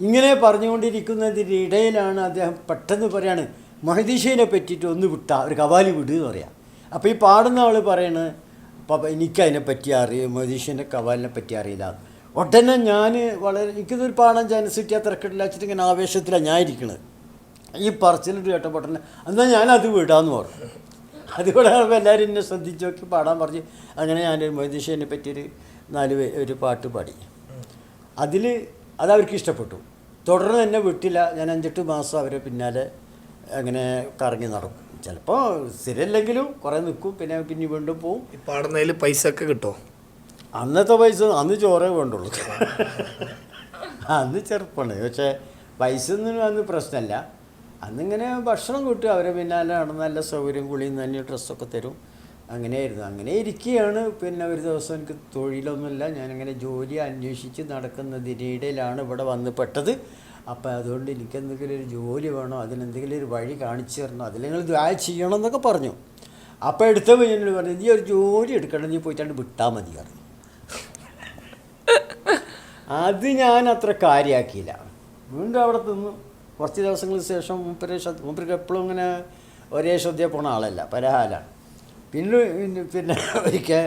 ഇങ്ങനെ പറഞ്ഞുകൊണ്ടിരിക്കുന്നതിന്റെ ഇടയിലാണ് അദ്ദേഹം പെട്ടെന്ന് പറയാണ് മഹദീഷയെ പറ്റിയിട്ട് ഒന്ന് വിട്ടാ ഒരു കവാലി വിട് എന്ന് പറയാം. അപ്പോൾ ഈ പാടുന്ന ആൾ പറയണത് അപ്പം എനിക്കതിനെ പറ്റി അറിയാം മഹദീഷിന്റെ കവാലിനെ പറ്റി അറിയില്ല. ഉടനെ ഞാൻ വളരെ എനിക്കിതൊരു പാടാൻ ചാൻസ് കിട്ടിയാൽ തിരക്കിട്ടില്ല വെച്ചിട്ട് ഇങ്ങനെ ആവേശത്തിലാണ് ഞാൻ ഇരിക്കുന്നത് ഈ പറച്ചിലിട്ട് കേട്ടപ്പോൾ ഉടനെ എന്നാൽ ഞാനത് വിടാമെന്ന് പറഞ്ഞു. അതുകൂടെ എല്ലാവരും എന്നെ ശ്രദ്ധിച്ച് നോക്കി പാടാൻ പറഞ്ഞ് അങ്ങനെ ഞാൻ മഹദീഷിനെ പറ്റിയൊരു നാല് ഒരു പാട്ട് പാടി. അതിൽ അതവർക്ക് ഇഷ്ടപ്പെട്ടു. തുടർന്ന് എന്നെ വിട്ടില്ല. ഞാൻ അഞ്ചെട്ട് മാസം അവരെ പിന്നാലെ അങ്ങനെ കറങ്ങി നടക്കും. ചിലപ്പോൾ സ്ഥിരമില്ലെങ്കിലും കുറേ നിൽക്കും പിന്നെ പിന്നെ വീണ്ടും പോവും. ഇപ്പം പാടുന്നതിൽ പൈസ ഒക്കെ കിട്ടുമോ അന്നത്തെ പൈസ അന്ന് ചോറേ വേണ്ടുള്ളൂ. അന്ന് ചെറുപ്പമാണ് പക്ഷേ പൈസ ഒന്നും അന്ന് പ്രശ്നമല്ല അന്നിങ്ങനെ ഭക്ഷണം കിട്ടും അവരെ പിന്നാലെ നടന്ന് നല്ല സൗകര്യം കുളിയും തന്നെ ഡ്രസ്സൊക്കെ തരും. അങ്ങനെയായിരുന്നു. അങ്ങനെ ഇരിക്കുകയാണ് പിന്നെ ഒരു ദിവസം എനിക്ക് തൊഴിലൊന്നുമില്ല. ഞാനിങ്ങനെ ജോലി അന്വേഷിച്ച് നടക്കുന്നതിനിടയിലാണ് ഇവിടെ വന്ന് പെട്ടത്. അപ്പോൾ അതുകൊണ്ട് എനിക്ക് എന്തെങ്കിലും ഒരു ജോലി വേണോ അതിനെന്തെങ്കിലും ഒരു വഴി കാണിച്ചു തരണോ അതിൽ നിങ്ങൾ ദ്വാ ചെയ്യണം എന്നൊക്കെ പറഞ്ഞു. അപ്പോൾ എടുത്ത പയ്യനോട് പറഞ്ഞു നീ ഒരു ജോലി എടുക്കണം. നീ പോയിട്ടാണ്ട് വിട്ടാൽ മതി പറഞ്ഞു. അത് ഞാൻ അത്ര കാര്യമാക്കിയില്ല വീണ്ടും അവിടെ തിന്നു കുറച്ച് ദിവസങ്ങൾക്ക് ശേഷം മൂപ്പര് മൂപ്പർക്ക് എപ്പോഴും ഇങ്ങനെ ഒരേ ശ്രദ്ധ പോണ ആളല്ല പരഹാലാണ് പിന്നെ പിന്നെ ഒരിക്കൽ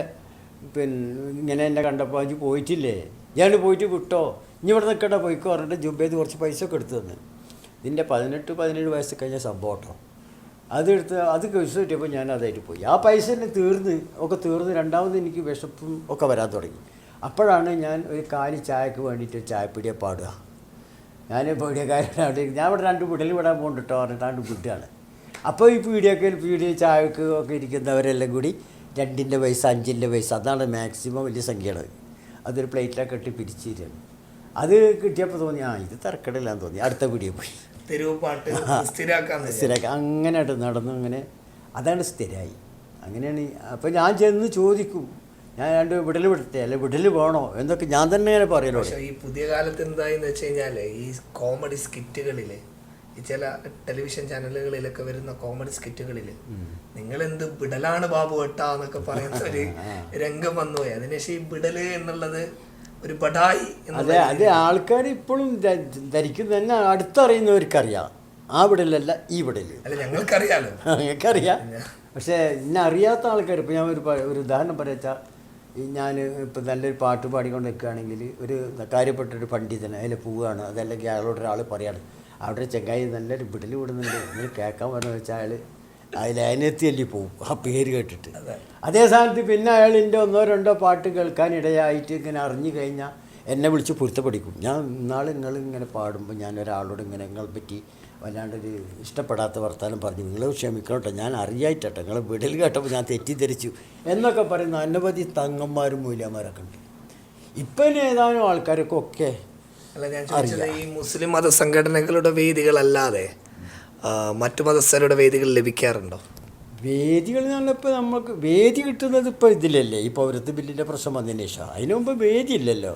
പിന്നെ ഇങ്ങനെ എന്നെ കണ്ടപ്പോൾ അഞ്ച് പോയിട്ടില്ലേ? ഞാൻ പോയിട്ട് വിട്ടോ? ഇനി ഇവിടെ നിൽക്കട്ടെ പോയിക്കോ പറഞ്ഞിട്ട് ജുബേത് കുറച്ച് പൈസ ഒക്കെ എടുത്തു തന്നു. ഇതിന്റെ പതിനെട്ട് പതിനേഴ് വയസ്സ് കഴിഞ്ഞ സംഭവം കേട്ടോ. അതെടുത്ത് അത് പൈസ കിട്ടിയപ്പോൾ ഞാൻ അതായിട്ട് പോയി. ആ പൈസ തന്നെ തീർന്ന് ഒക്കെ തീർന്ന് രണ്ടാമത് എനിക്ക് വിശപ്പും ഒക്കെ വരാൻ തുടങ്ങി. അപ്പോഴാണ് ഞാൻ ഒരു കാലി ചായക്ക് വേണ്ടിയിട്ട് ചായപ്പൊടിയെ പാടുക. ഞാൻ പീഡിയക്കാരനാണ്. ഞാൻ ഇവിടെ രണ്ട് വിടൽ വിടാൻ പോകുന്നുണ്ട് കേട്ടോ പറഞ്ഞിട്ടാണ്ട് വിട്ടുകയാണ് അപ്പോൾ ഈ പീടിയൊക്കെ പീടി ചായക്ക് ഒക്കെ ഇരിക്കുന്നവരെല്ലാം കൂടി രണ്ടിന്റെ പൈസ അഞ്ചിന്റെ പൈസ അതാണ് മാക്സിമം വലിയ സംഖ്യയാണ്. അതൊരു പ്ലേറ്റിലൊക്കെ ഇട്ട് പിരിച്ചിരുന്നു അത് കിട്ടിയപ്പോൾ തോന്നി ആ ഇത് തിരക്കടില്ലാന്ന് തോന്നി. അടുത്ത പീടിയെ പോയി. തെരുവ് പാട്ട് സ്ഥിരാക്കാൻ സ്ഥിരമാക്കി അങ്ങനെ നടന്നു അങ്ങനെ അതാണ് സ്ഥിരമായി അങ്ങനെയാണ് അപ്പോൾ ഞാൻ ചെന്ന് ചോദിക്കും ഞാൻ രണ്ട് വിടൽ വിടട്ടെ അല്ലെ വിടൽ വേണോ? എന്നൊക്കെ ഞാൻ തന്നെ പറയലോ ഈ പുതിയ കാലത്ത് എന്തായെന്ന് വെച്ച് കഴിഞ്ഞാൽ ഈ കോമഡി സ്കിറ്റുകളിൽ ചില ടെലിവിഷൻ ചാനലുകളിലൊക്കെ വരുന്ന കോമഡി സ്കിറ്റുകളിൽ നിങ്ങൾ എന്ത് ബിടലാണ് ബാബു വെട്ടാ എന്നൊക്കെ പറയുന്ന ഒരു രംഗം വന്നുപോയി. അതിനുശേഷം ഈ ബിടൽ എന്നുള്ളത് ഒരു ബഡായി അതെ അതെ ആൾക്കാർ ഇപ്പോഴും ധരിക്കുന്ന തന്നെ അടുത്തറിയുന്നവർക്കറിയാം. ആ വിടലല്ല ഈ വിടൽ. അല്ല ഞങ്ങൾക്കറിയാലോ. ഞങ്ങൾക്കറിയാം. പക്ഷേ എന്നെ അറിയാത്ത ആൾക്കാർ ഇപ്പോൾ ഞാൻ ഒരു ഒരു ഉദാഹരണം പറയാച്ചാൽ ഞാൻ ഇപ്പം നല്ലൊരു പാട്ട് പാടിക്കൊണ്ട് നിൽക്കുകയാണെങ്കിൽ ഒരു കാര്യപ്പെട്ടൊരു പണ്ഡിതൻ അതിൽ പോവുകയാണ് അതല്ലെങ്കിൽ അയാളോട് ഒരാൾ പറയാണ് അവിടെ ചെങ്കായി ചെങ്ങായി നല്ലൊരു വിടൽ വിടുന്നുണ്ട്. എന്ന് കേൾക്കാൻ പറഞ്ഞു വെച്ചാൽ അയാൾ അതിൽ അതിനെത്തിയല്ലേ പോവും. ആ പേര് കേട്ടിട്ട്. അതേ. സ്ഥാനത്ത് പിന്നെ അയാളിന്റെ ഒന്നോ രണ്ടോ പാട്ട് കേൾക്കാനിടയായിട്ട് ഇങ്ങനെ അറിഞ്ഞു കഴിഞ്ഞാൽ എന്നെ വിളിച്ച് പൊരുത്തപ്പെടിക്കും ഞാൻ ഇന്നാൾ നിങ്ങൾ ഇങ്ങനെ പാടുമ്പോൾ ഞാൻ ഒരാളോട് ഇങ്ങനെ നിങ്ങളെ പറ്റി വല്ലാണ്ടൊരു ഇഷ്ടപ്പെടാത്ത വർത്താനം പറഞ്ഞു. നിങ്ങൾ ക്ഷമിക്കണോട്ടോ. ഞാൻ അറിയായിട്ടോ നിങ്ങൾ വിടൽ കേട്ടപ്പോൾ ഞാൻ തെറ്റിദ്ധരിച്ചു. എന്നൊക്കെ പറയുന്ന അനവധി തങ്ങന്മാരും മൂല്യന്മാരൊക്കെ ഉണ്ട്. ഇപ്പം ഏതാനും ആൾക്കാരൊക്കെ ഒക്കെ അല്ല ഞാൻ ചോദിച്ചത് ഈ മുസ്ലിം മതസംഘടനകളുടെ വേദികളല്ലാതെ മറ്റു മതസ്ഥരുടെ വേദികൾ ലഭിക്കാറുണ്ടോ? വേദികൾ എന്ന് പറഞ്ഞപ്പോൾ നമുക്ക് വേദി കിട്ടുന്നത് ഇപ്പോൾ ഇതിലല്ലേ? ഈ പൗരത്വ ബില്ലിന്റെ പ്രശ്നം വന്നതിന് ശേഷം. അതിനു മുമ്പ് വേദി ഇല്ലല്ലോ.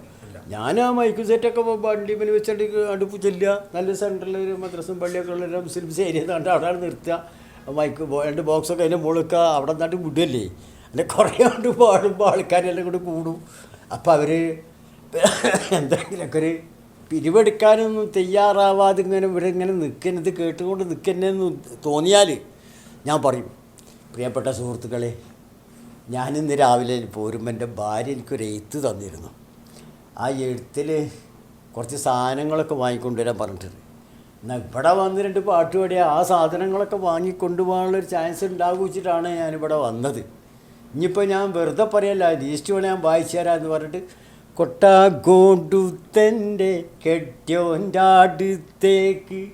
ഞാൻ ആ മൈക്ക് സെറ്റൊക്കെ വണ്ടി പിന്നെ വെച്ചിട്ട് അടുപ്പ് ചെല്ലുക. നല്ല സെന്ററിൽ ഒരു മദ്രസും പള്ളിയൊക്കെ ഉള്ള മുസ്ലിംസ് ഏരിയ കണ്ട് അവിടെ നിർത്തുക. മൈക്ക് രണ്ട് ബോക്സൊക്കെ അതിന്റെ മുളുക്കുക അവിടെ നിന്നിട്ട് വിടുകയല്ലേ അല്ലെ കുറേ കൊണ്ട് പാടുമ്പോൾ ആൾക്കാരെല്ലാം കൂടി കൂടും. അപ്പോൾ അവർ എന്തെങ്കിലുമൊക്കെ ഒരു പിരിവെടുക്കാനൊന്നും തയ്യാറാവാതെ ഇങ്ങനെ ഇവിടെ ഇങ്ങനെ നിൽക്കുന്നത് കേട്ടുകൊണ്ട് നിൽക്കുന്നതെന്ന് തോന്നിയാൽ ഞാൻ പറയും പ്രിയപ്പെട്ട സുഹൃത്തുക്കളെ ഞാനിന്ന് രാവിലെ പോരുമ്പോൾ എന്റെ ഭാര്യ എനിക്കൊരു എഴുത്ത് തന്നിരുന്നു. ആ എഴുത്തിൽ കുറച്ച് സാധനങ്ങളൊക്കെ വാങ്ങിക്കൊണ്ടുവരാൻ പറഞ്ഞിട്ടുണ്ട്. എന്നാൽ ഇവിടെ വന്ന് രണ്ട് പാട്ട് പാടിയ ആ സാധനങ്ങളൊക്കെ വാങ്ങിക്കൊണ്ടുപോകാനുള്ളൊരു ചാൻസ് ഉണ്ടാകും വെച്ചിട്ടാണ് ഞാനിവിടെ വന്നത്. ഇനിയിപ്പോൾ ഞാൻ വെറുതെ പറയല്ല ലീസ്റ്റ് വേണേൽ ഞാൻ വായിച്ചു തരാമെന്ന് പറഞ്ഞിട്ട് കൊട്ടാകൊടുത്തന്റെ കെട്ടിയോന്റെ അടുത്തേക്ക്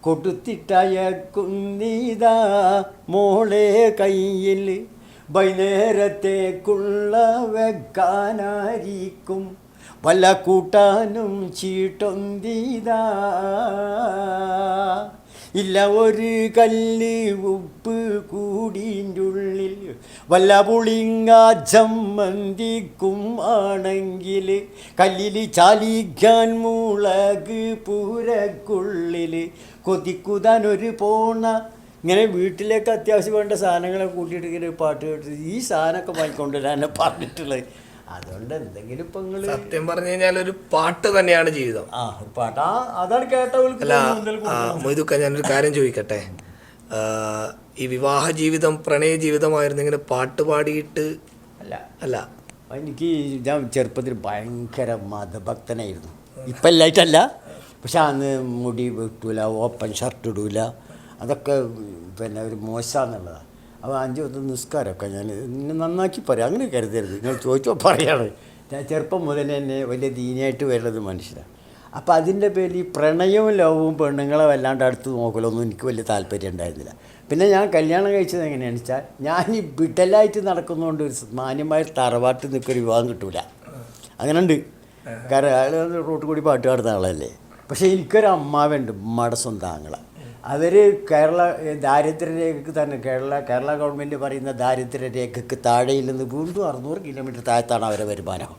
കൊടുത്തിട്ടയക്കുന്നീതാ മോളെ കയ്യിൽ. വൈകുന്നേരത്തേക്കുള്ള വെക്കാനായിരിക്കും. വല്ല കൂട്ടാനും ചീട്ടൊന്തീതാ ഇല്ല ഒരു കല്ല് ഉപ്പ് കൂടിന്റുള്ളിൽ. വല്ല പുളിങ്ങ ചമ്മന്തിക്കും ആണെങ്കിൽ കല്ലിൽ ചാലിക്കാൻ മുളക് പൂരക്കുള്ളിൽ കൊതിക്കുതാൻ ഒരു പോണ. ഇങ്ങനെ വീട്ടിലേക്ക് അത്യാവശ്യം വേണ്ട സാധനങ്ങളെ കൂട്ടിയിട്ട് ഇങ്ങനെ പാട്ട് കേട്ടിട്ട് ഈ സാധനമൊക്കെ വാങ്ങിക്കൊണ്ടുവരാനെ പറഞ്ഞിട്ടുള്ളത്. അതുകൊണ്ട് എന്തെങ്കിലും ഇപ്പൊ നിങ്ങൾ സത്യം പറഞ്ഞു കഴിഞ്ഞാൽ ഒരു പാട്ട് തന്നെയാണ് ജീവിതം. ആ ഒരു പാട്ട്. ആ അതാണ് അല്ല ആ, മൊയ്തുക്ക ഞാനൊരു കാര്യം ചോദിക്കട്ടെ? ആ, ഈ വിവാഹ ജീവിതം പ്രണയ ജീവിതമായിരുന്നു ഇങ്ങനെ പാട്ട് പാടിയിട്ട്? അല്ല. അല്ല. എനിക്ക് ഞാൻ ചെറുപ്പത്തിൽ ഭയങ്കര മതഭക്തനായിരുന്നു. ഇപ്പം എല്ലായിട്ടല്ല. പക്ഷെ അന്ന് മുടി വെട്ടൂല ഓപ്പൺ ഷർട്ട് ഇടൂല. അതൊക്കെ പിന്നെ ഒരു മോശമെന്നുള്ളതാണ് അപ്പോൾ അഞ്ച് പത്ത് നിസ്കാരമൊക്കെ ഞാൻ എന്നെ നന്നാക്കി പറയാം. അങ്ങനെ കരുതരുത്. നിങ്ങൾ ചോദിച്ചോ പറയാണ്. ഞാൻ ചെറുപ്പം മുതൽ എന്നെ വലിയ ദീനായിട്ട് വരുന്നത് മനുഷ്യരാണ് അപ്പോൾ അതിന്റെ പേരിൽ ഈ പ്രണയവും ലോകവും പെണ്ണുങ്ങളെ വല്ലാണ്ട് അടുത്ത് നോക്കലൊന്നും എനിക്ക് വലിയ താല്പര്യം ഉണ്ടായിരുന്നില്ല. പിന്നെ ഞാൻ കല്യാണം കഴിച്ചത് എങ്ങനെയാണെന്ന് വെച്ചാൽ ഞാൻ ഈ വിടലായിട്ട് നടക്കുന്നതുകൊണ്ട് ഒരു മാന്യമായ തറവാട്ടിൽ നിൽക്കൊരു വിവാഹം കിട്ടൂല. അങ്ങനെയുണ്ട്. കാരണം അയാൾ റോട്ട് കൂടി പാട്ട് പാടുന്ന ആളല്ലേ. പക്ഷേ എനിക്കൊരു അമ്മാവുണ്ട് ഉമ്മയുടെ സ്വന്തം ആങ്ങള. അവർ കേരള ദാരിദ്ര്യരേഖക്ക് തന്നെ കേരള കേരള ഗവൺമെന്റ് പറയുന്ന ദാരിദ്ര്യരേഖക്ക് താഴെയിൽ നിന്ന് വീണ്ടും അറുന്നൂറ് കിലോമീറ്റർ താഴത്താണ് അവരെ വരുമാനം.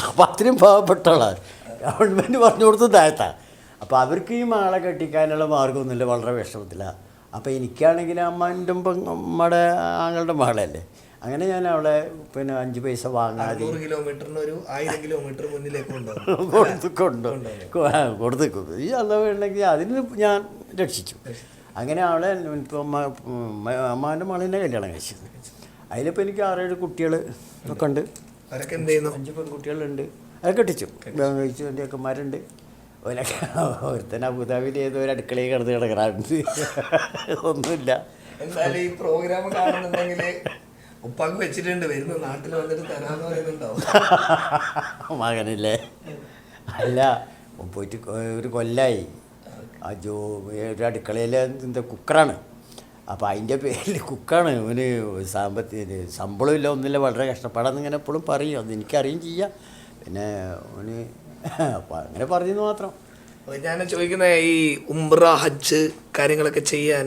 അപ്പം അത്രയും പാവപ്പെട്ടുള്ള ഗവൺമെന്റ് പറഞ്ഞു കൊടുത്തു താഴത്താണ് അപ്പോൾ അവർക്ക് ഈ മാളെ കെട്ടിക്കാനുള്ള മാർഗമൊന്നുമില്ല വളരെ വിഷമത്തിലാണ് അപ്പോൾ എനിക്കാണെങ്കിൽ അമ്മന്റെ അമ്മയുടെ ആങ്ങളുടെ മകളല്ലേ അങ്ങനെ ഞാൻ അവളെ പിന്നെ അഞ്ച് പൈസ വാങ്ങാതെ കിലോമീറ്ററിന് ഒരു ആയിരം കിലോമീറ്റർ മുന്നിലേക്ക് കൊടുത്ത് കൊണ്ട്. കൊടുത്തേക്കും ഈ അല്ല വേണമെങ്കിൽ അതിന് ഞാൻ രക്ഷിച്ചു. അങ്ങനെ അവളെ അമ്മ അമ്മാന്റെ മകളിനെ കല്യാണം കഴിച്ചത് അതിലിപ്പോൾ എനിക്ക് ആറേഴ് കുട്ടികൾ ഒക്കെ ഉണ്ട്. അഞ്ച് പെൺകുട്ടികളുണ്ട്. അതൊക്കെ കെട്ടിച്ചു. കഴിച്ചു എന്റെ അക്കന്മാരുണ്ട്. ഓലൊക്കെ ഒരുത്തൻ അബുദാബിയിൽ ഏതോ ഒരു അടുക്കളയിൽ കിടന്ന് കിടക്കാറുണ്ട് ഒന്നുമില്ല. എന്തായാലും ഈ പ്രോഗ്രാം കാണുന്നുണ്ടെങ്കിൽ ഉപ്പാക്ക് വെച്ചിട്ടുണ്ട്. വരുന്ന നാട്ടിൽ വന്നിട്ട് തരാന്ന് പറയുന്നുണ്ടാവും. മകനില്ലേ? അല്ല പോയിട്ട് ഒരു കൊല്ലായി. ആ ജോ ഒരു അടുക്കളയിൽ എന്താ കുക്കറാണ്. അപ്പോൾ അതിന്റെ പേരിൽ കുക്കാണ്. ഇവന് സാമ്പത്തിക ശമ്പളമില്ല ഒന്നുമില്ല വളരെ കഷ്ടപ്പാടാന്ന് ഇങ്ങനെ എപ്പോഴും പറയും. അത് എനിക്കറിയും ചെയ്യാം. പിന്നെ അവന് അപ്പം അങ്ങനെ പറഞ്ഞെന്ന് മാത്രം. അപ്പൊ ഞാൻ ചോദിക്കുന്ന ഈ ഉംറ ഹജ്ജ് കാര്യങ്ങളൊക്കെ ചെയ്യാൻ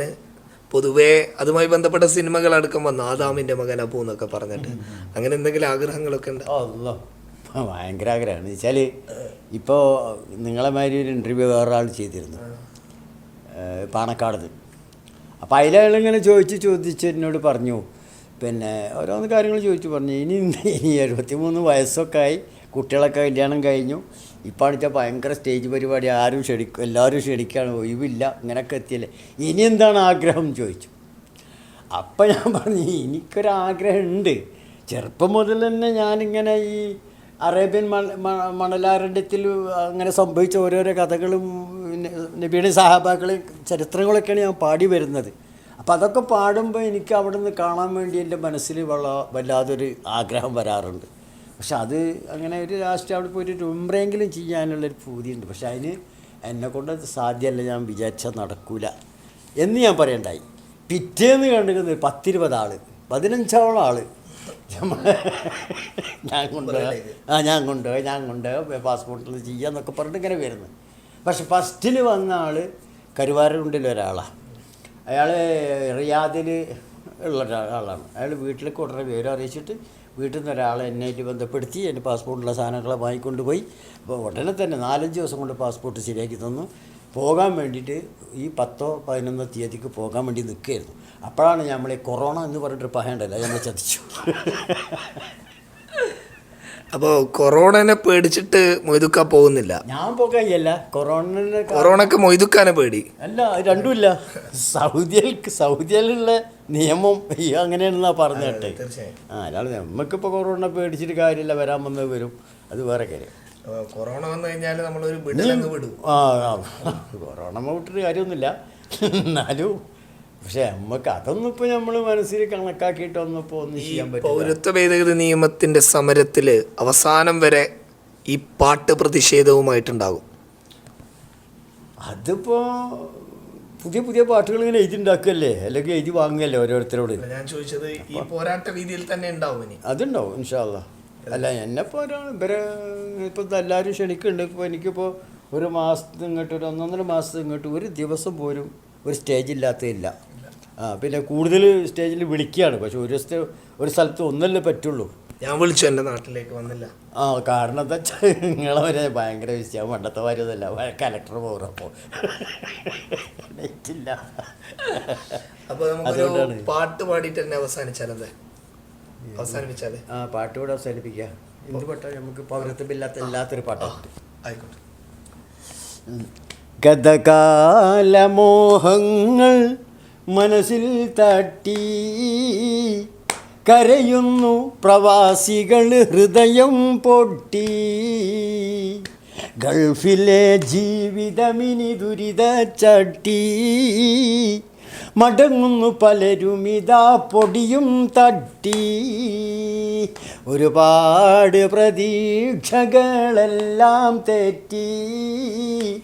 പൊതുവേ അതുമായി ബന്ധപ്പെട്ട സിനിമകൾ അടക്കം വന്നു. ആദാമിന്റെ മകൻ അബു എന്നൊക്കെ പറഞ്ഞിട്ട്. അങ്ങനെ എന്തെങ്കിലും ആഗ്രഹങ്ങളൊക്കെ ഉണ്ട്? ഭയങ്കര ആഗ്രഹമാണ്. വെച്ചാൽ ഇപ്പോ നിങ്ങളെ മാതിരി ഒരു ഇന്റർവ്യൂ വേറൊരാൾ ചെയ്തിരുന്നു. പാണക്കാട് അപ്പോൾ അതിലയാളിങ്ങനെ ചോദിച്ച് ചോദിച്ച് എന്നോട് പറഞ്ഞു. പിന്നെ ഓരോന്ന് കാര്യങ്ങൾ ചോദിച്ചു പറഞ്ഞു. ഇനി ഇനി എഴുപത്തി മൂന്ന് വയസ്സൊക്കെ ആയി കുട്ടികളൊക്കെ കല്യാണം കഴിഞ്ഞു. ഇപ്പോൾ വെച്ചാൽ ഭയങ്കര സ്റ്റേജ് പരിപാടി. ആരും ക്ഷണിക്കും എല്ലാവരും ക്ഷണിക്കുകയാണ് ഒഴിവില്ല. ഇങ്ങനെയൊക്കെ എത്തിയല്ലേ. ഇനി എന്താണ് ആഗ്രഹം ചോദിച്ചു. അപ്പം ഞാൻ പറഞ്ഞു എനിക്കൊരാഗ്രഹമുണ്ട്. ചെറുപ്പം മുതൽ തന്നെ ഞാനിങ്ങനെ ഈ അറേബ്യൻ മണ മണലാരണ്യത്തിൽ അങ്ങനെ സംഭവിച്ച ഓരോരോ കഥകളും നബിയുടെ സഹാബാക്കളും ചരിത്രങ്ങളൊക്കെയാണ് ഞാൻ പാടി വരുന്നത്. അപ്പം അതൊക്കെ പാടുമ്പോൾ എനിക്ക് അവിടെ നിന്ന് കാണാൻ വേണ്ടി എന്റെ മനസ്സിൽ വള വല്ലാതൊരു ആഗ്രഹം വരാറുണ്ട്. പക്ഷെ അത് അങ്ങനെ ഒരു ലാസ്റ്റ് അവിടെ പോയിട്ട് ഒരു ഉംറയെങ്കിലും ചെയ്യാനുള്ളൊരു പൂതിയുണ്ട്. പക്ഷെ അതിന് എന്നെ കൊണ്ട് സാധ്യമല്ല ഞാൻ വിചാരിച്ചാൽ നടക്കൂല എന്ന് ഞാൻ പറയണ്ടായി. പിറ്റേന്ന് കണ്ടിരുന്നത് പത്തിരുപത് ആൾ പതിനഞ്ചോളം ആൾ ഞാൻ കൊണ്ടുപോയി ആ ഞാൻ കൊണ്ടുപോയി ഞാൻ കൊണ്ടുപോയി പാസ്പോർട്ടിൽ ചെയ്യാന്നൊക്കെ പറഞ്ഞിട്ട് ഇങ്ങനെ വരുന്നു. പക്ഷെ ഫസ്റ്റിൽ വന്ന ആൾ കരുവാരക്കുണ്ടിൽ ഒരാളാണ് അയാൾ റിയാദിൽ ഉള്ള ഒരാളാണ്. അയാൾ വീട്ടിലേക്ക് ഉടനെ വിവരം അറിയിച്ചിട്ട് വീട്ടിൽ നിന്ന് ഒരാളെ എന്നെയായിട്ട് ബന്ധപ്പെടുത്തി എന്റെ പാസ്പോർട്ടുള്ള സാധനങ്ങളെ വാങ്ങിക്കൊണ്ടുപോയി. അപ്പോൾ ഉടനെ തന്നെ നാലഞ്ച് ദിവസം കൊണ്ട് പാസ്പോർട്ട് ശരിയാക്കി തന്നു. പോകാൻ വേണ്ടിയിട്ട് ഈ പത്തോ പതിനൊന്നോ തീയതിക്ക് പോകാൻ വേണ്ടി നിൽക്കുകയായിരുന്നു. അപ്പോഴാണ് നമ്മൾ ഈ കൊറോണ എന്ന് പറഞ്ഞിട്ട് പറയണ്ടല്ലോ നമ്മൾ ചതിച്ചു. അപ്പോൾ കൊറോണനെ പേടിച്ചിട്ട് മൊയ്തുക്ക പോകുന്നില്ല? ഞാൻ പോകാൻ കൊറോണ കൊറോണക്ക് മൊയ്തുക്കാനെ പേടി. അല്ല രണ്ടുമില്ല സൗദിയിൽ സൗദിയിലുള്ള നിയമം ഈ അങ്ങനെയാണെന്നാ പറഞ്ഞു കേട്ടെ. ആ അല്ലാതെ നമുക്കിപ്പോൾ കൊറോണ പേടിച്ചിട്ട് കാര്യമില്ല വരാൻ വന്നത് വരും. അത് വേറെ കാര്യം. കൊറോണ വന്നു കഴിഞ്ഞാൽ നമ്മളൊരു വിടും. ആ. കൊറോണ വിട്ടിട്ട് കാര്യമൊന്നുമില്ല. എന്നാലും പക്ഷെ നമുക്ക് അതൊന്നും ഇപ്പൊ നമ്മൾ മനസ്സിൽ കണക്കാക്കിയിട്ടൊന്നും ഇപ്പോൾ ഒന്നും ചെയ്യാൻ പറ്റില്ല. പൗരത്വ ഭേദഗതി നിയമത്തിന്റെ സമരത്തിൽ അവസാനം വരെ ഈ പാട്ട് പ്രതിഷേധവുമായിട്ടുണ്ടാകും. അതിപ്പോൾ പുതിയ പുതിയ പാട്ടുകൾ ഇങ്ങനെ എഴുതി ഉണ്ടാക്കുകയല്ലേ? അല്ലെങ്കിൽ എഴുതി വാങ്ങുകയല്ലേ ഓരോരുത്തരോട്? ഞാൻ ചോദിച്ചത് ഈ പോരാട്ട രീതിയിൽ തന്നെ ഉണ്ടാവും ഇനി. അതുണ്ടാവും ഇൻഷാല്ല അല്ല എന്നെ ഒരാൾ ഇവരെ ഇപ്പം എല്ലാവരും ക്ഷണിക്കുന്നുണ്ട്. ഇപ്പോൾ എനിക്കിപ്പോൾ ഒരു മാസത്തിന് ഇങ്ങോട്ട് ഒരു ഒന്നൊന്നര മാസത്തിന് ഇങ്ങോട്ട് ഒരു ദിവസം പോലും ഒരു സ്റ്റേജ് ഇല്ലാത്തതില്ല. ആ പിന്നെ കൂടുതൽ സ്റ്റേജിൽ വിളിക്കുകയാണ്. പക്ഷെ ഒരു ഒരു സ്ഥലത്ത് ഒന്നല്ലേ പറ്റുള്ളൂ. ഞാൻ വിളിച്ചു എന്റെ നാട്ടിലേക്ക് വന്നില്ല. ആ കാരണം എന്താ വെച്ചാൽ നിങ്ങളെ വരെ ഭയങ്കര വിഷയം. പണ്ടത്തെ വരുന്നല്ല കലക്ടർ പോകുന്നപ്പോ നെറ്റില്ല അപ്പൊ. നമുക്ക് പാട്ട് പാടിയിട്ട് തന്നെ അവസാനിച്ചാലത് അവസാനിപ്പിച്ചാലേ? ആ പാട്ട് കൂടെ അവസാനിപ്പിക്കുക എന്ത് പാട്ടാ? നമുക്ക് പൗരത്വമില്ലാത്ത ഇല്ലാത്തൊരു പാട്ടാണ് ആയിക്കോട്ടെ. ഗതകാലമോഹങ്ങൾ മനസ്സിൽ തട്ടി കരയുന്നു പ്രവാസികൾ ഹൃദയം പൊട്ടി. ഗൾഫിലെ ജീവിതമിനി ദുരിത ചട്ടി. മടങ്ങുന്നു പലരും ഇതാ പൊടിയും തട്ടി. ഒരുപാട് പ്രതീക്ഷകളെല്ലാം തെറ്റി.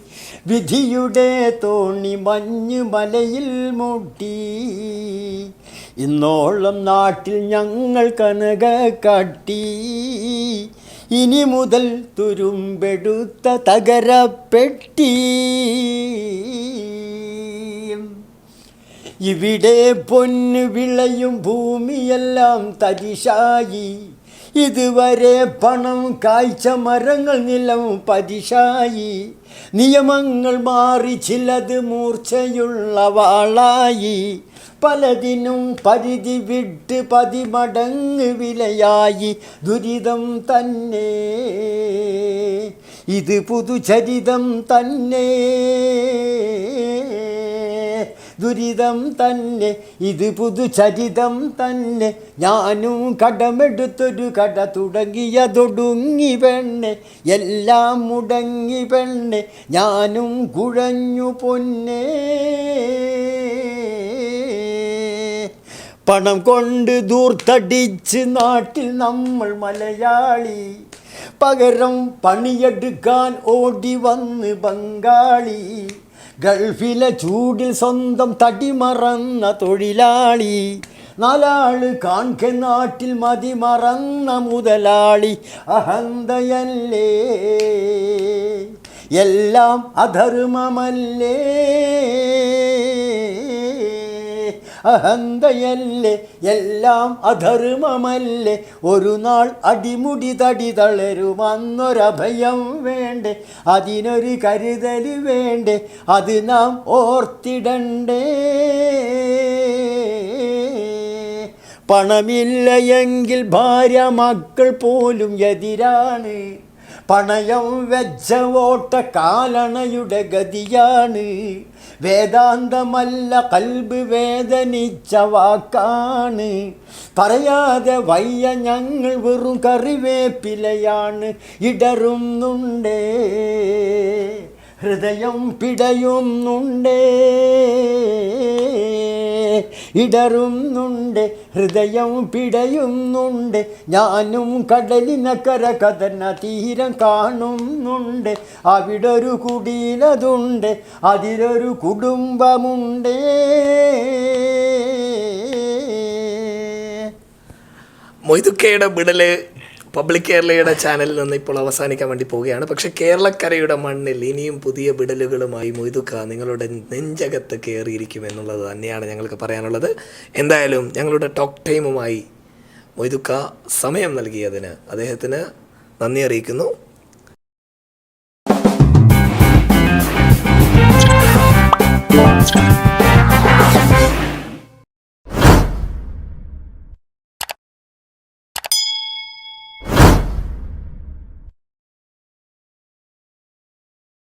വിധിയുടെ തോണി മഞ്ഞ് മലയിൽ മുട്ടി. ഇന്നോളം നാട്ടിൽ ഞങ്ങൾ കനക കാട്ടി. ഇനി മുതൽ തുരുമ്പെടുത്ത തകരപ്പെട്ടി. ഇവിടെ പൊന്ന് വിളയും ഭൂമിയെല്ലാം തരിശായി. ഇതുവരെ പണം കാഴ്ച മരങ്ങൾ നിലം പതിശായി നിയമങ്ങൾ മാറി ചിലത് മൂർച്ചയുള്ള വാളായി. പലതിനും പരിധി വിട്ട് പതിമടങ്ങ് വിലയായി. ദുരിതം തന്നെ. ഇത് പുതുചരിതം തന്നെ. ദുരിതം തന്നെ ഇത് പുതുചരിതം തന്നെ. ഞാനും കടമെടുത്തൊരു കട തുടങ്ങിയതൊടുങ്ങി പെണ്ണെ എല്ലാം മുടങ്ങി പെണ്ണെ ഞാനും കുഴഞ്ഞു പൊന്നേ. പണം കൊണ്ട് ദൂർത്തടിച്ച് നാട്ടിൽ നമ്മൾ മലയാളി. പകരം പണിയെടുക്കാൻ ഓടി വന്ന് ബംഗാളി. ഗൾഫിലെ ചൂടിൽ സ്വന്തം തടിമറന്ന തൊഴിലാളി. നാലാൾ കാൺകെ നാട്ടിൽ മതി മറന്ന മുതലാളി. അഹന്തയല്ലേ. എല്ലാം അധർമ്മമല്ലേ. അഹന്തയല്ലേ എല്ലാം അധർമ്മമല്ലേ. ഒരു നാൾ അടിമുടി തടി തളരുമെന്നൊരഭയം വേണ്ടേ അതിനൊരു കരുതൽ വേണ്ടേ അത് നാം ഓർത്തിടണ്ടേ. പണമില്ല എങ്കിൽ ഭാര്യ മക്കൾ പോലും എതിരാണ്. പണയം വെച്ച ഓട്ട കാലണയുടെ ഗതിയാണ്. വേദാന്തമല്ല കൽബ് വേദനിച്ച വാക്കാണ്. പറയാതെ വയ്യ ഞങ്ങൾ വെറും കറിവേപ്പിലയാണ് ഇടറുന്നുണ്ടേ. ഹൃദയം പിടയുന്നുണ്ടേ. ഇടറുന്നുണ്ട്. ഹൃദയം പിടയുന്നുണ്ട്. ഞാനും കടലിനക്കര കഥന തീരം കാണുന്നുണ്ട്. അവിടെ ഒരു കുടീലതുണ്ട് അതിലൊരു കുടുംബമുണ്ട്. മൊയ്തുക്കയുടെ വിടൽ പബ്ലിക് കേരളയുടെ ചാനലിൽ നിന്ന് ഇപ്പോൾ അവസാനിക്കാൻ വേണ്ടി പോവുകയാണ്. പക്ഷെ കേരളക്കരയുടെ മണ്ണിൽ ഇനിയും പുതിയ വിടലുകളുമായി മൊയ്തുക്ക നിങ്ങളുടെ നെഞ്ചകത്ത് കയറിയിരിക്കും എന്നുള്ളത് തന്നെയാണ് ഞങ്ങൾക്ക് പറയാനുള്ളത്. എന്തായാലും ഞങ്ങളുടെ ടോക്ക് ടൈമുമായി മൊയ്തുക്ക സമയം നൽകിയതിന് അദ്ദേഹത്തിന് നന്ദി അറിയിക്കുന്നു.